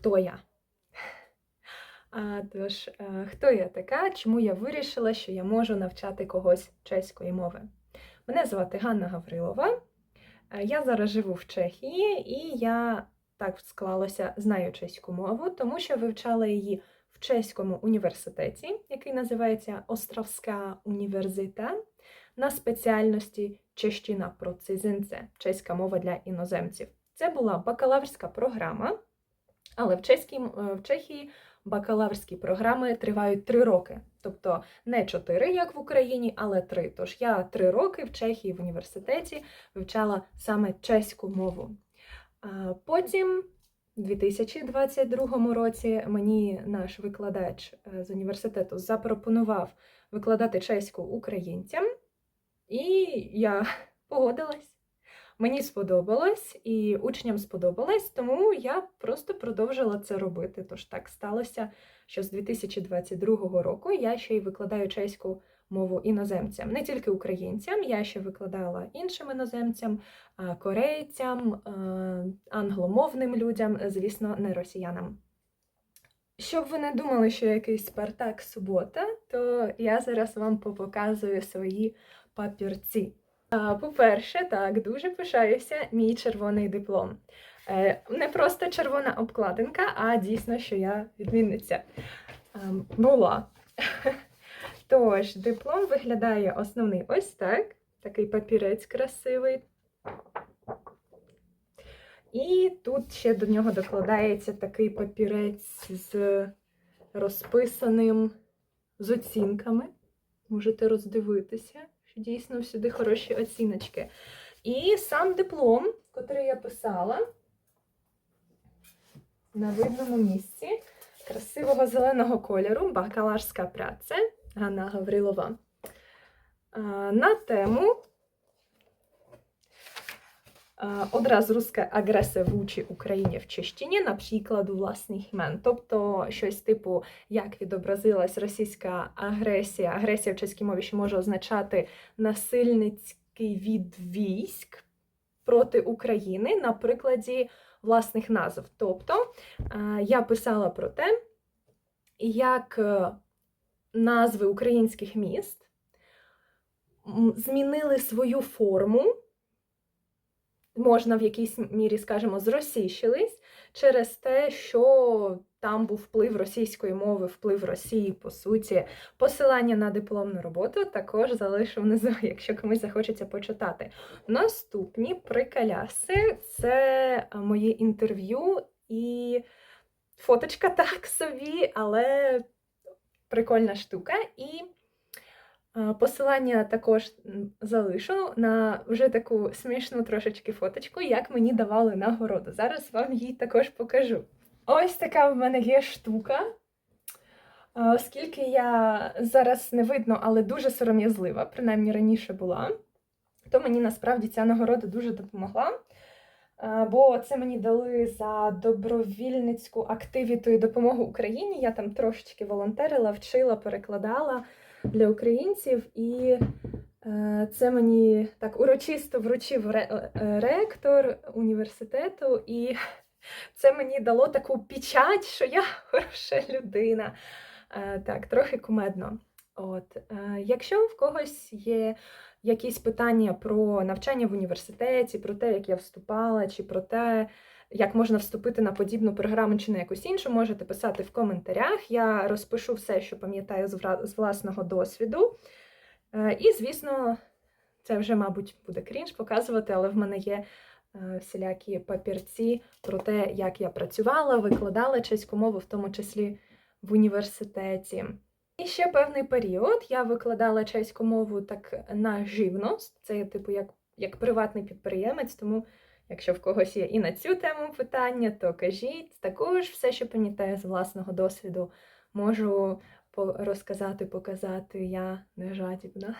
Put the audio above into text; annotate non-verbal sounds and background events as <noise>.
хто я? А, тож, е, хто я така? Чому я вирішила, що я можу навчати когось чеської мови? Мене звати Ганна Гаврилова. Е, Я зараз живу в Чехії, і я так склалося, знаю чеську мову, тому що вивчала її в чеському університеті, який називається Островська університа, на спеціальності Чещина про цизинце, чеська мова для іноземців. Це була бакалаврська програма, але в, чеській, е, в Чехії бакалаврські програми тривають три роки. Тобто не чотири, як в Україні, але три. Тож я три роки в Чехії в університеті вивчала саме чеську мову. Потім, у 2022 році, мені наш викладач е, з університету запропонував викладати чеську українцям, і я <laughs> погодилась. Мені сподобалось, і учням сподобалось, тому я просто продовжила це робити. Тож так сталося, що з 2022 року я ще й викладаю чеську мову іноземцям, не тільки українцям, я ще викладала іншим іноземцям, корейцям, англомовним людям, звісно, не росіянам. Щоб ви не думали, що якийсь Спартак субота, то я зараз вам попоказую свої папірці. По-перше, так, дуже пишаюся мій червоний диплом. Е, Не просто червона обкладинка, а дійсно, що я відмінниця була. <laughs> Тож, диплом виглядає основний ось так. Такий папірець красивий. І тут ще до нього докладається такий папірець з розписаним з оцінками. Можете роздивитися, що дійсно всюди хороші оціночки. І сам диплом, який я писала на видному місці красивого зеленого кольору, бакаларська праця Ганна Гаврилова. На тему а, Одraz руська агресія вучі Україні в Чещині на прикладу власних імен. Тобто щось типу, як відобразилась російська агресія. Агресія в чеській мові ще може означати насильницький від військ проти України на прикладі власних назв. Тобто я писала про те, як назви українських міст змінили свою форму, можна в якійсь мірі, скажімо, зросійщились через те, що там був вплив російської мови, вплив Росії, по суті. Посилання на дипломну роботу також залишу внизу, <laughs> якщо комусь захочеться почитати. Наступні приколяси це е, моє інтерв'ю і фоточка <laughs> так собі, але прикольна штука. І посилання також залишу на вже таку смішну трошечки фоточку, як мені давали нагороду. Зараз вам її також покажу. Ось така в мене є штука. Оскільки я зараз не видно, але дуже сором'язлива, принаймні раніше була, то мені насправді ця нагорода дуже допомогла. Бо це мені дали за добровільницьку активіту і допомогу Україні. Я там трошечки волонтерила, вчила, перекладала для українців, і е, це мені так урочисто вручив е, ректор університету, і це мені дало таку печать, що я хороша людина. Е, Так, трохи кумедно. От, якщо в когось є якісь питання про навчання в університеті, про те, як я вступала, чи про те, як можна вступити на подібну програму чи на якусь іншу, можете писати в коментарях. Я розпишу все, що пам'ятаю з власного досвіду. Е, І, звісно, це вже, мабуть, буде крінж показувати, але в мене є е, всілякі папірці про те, як я працювала, викладала чеську мову, в тому числі в університеті. І ще певний період я викладала чеську мову так на живність. Це типу як, як приватний підприємець, тому якщо в когось є і на цю тему питання, то кажіть. Також все, що пам'ятаю з власного досвіду, можу розказати, показати. Я не жадібна.